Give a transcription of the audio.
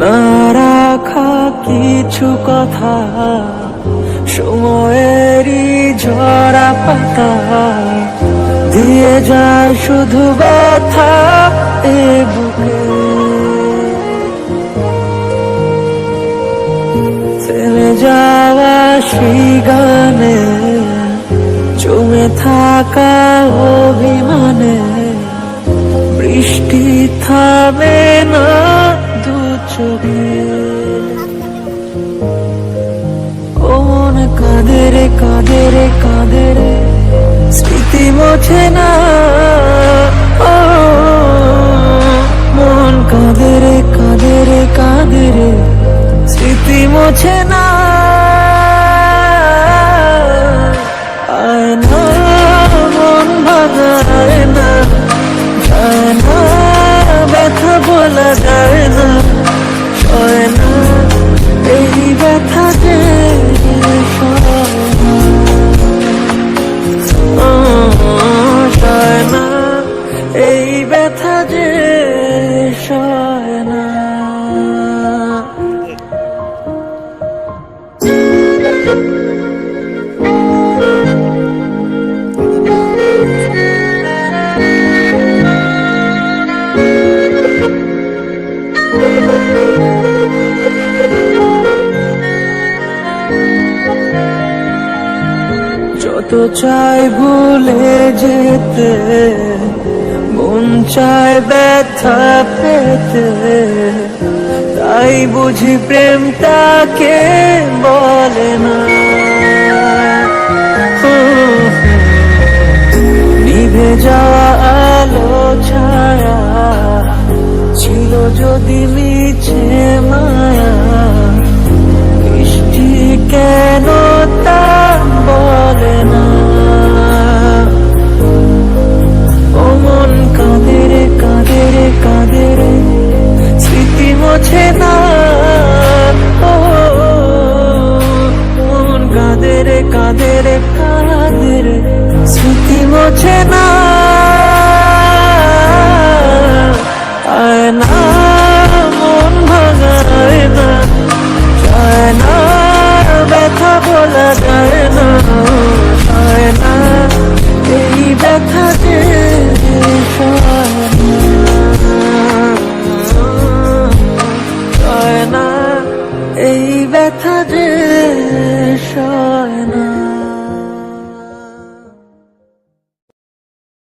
না রাখা কিছু কথা সময়েরই ঝরা পাতা, দিয়ে যায় শুধু ব্যথা এ বুকে। যাওয়া সেই গানে জমে থাকা অভিমানে, বৃষ্টি থামে না দু চোখে ও মন কাঁদে রে কাঁদে রে কাঁদে রে। স্মৃতি মোছে না। মন কাঁদে রে কাঁদে রে কাঁদে রে। স্মৃতি মোছে না। বলা যায়। যে সয় না যত চাই ভুলে যেতে মন চায় ব্যথা পেতে তাই বুঝি প্রেমটাকে বলে বোঝে না। আয়না মন ভাঙায় না চায় ব্যথা বলা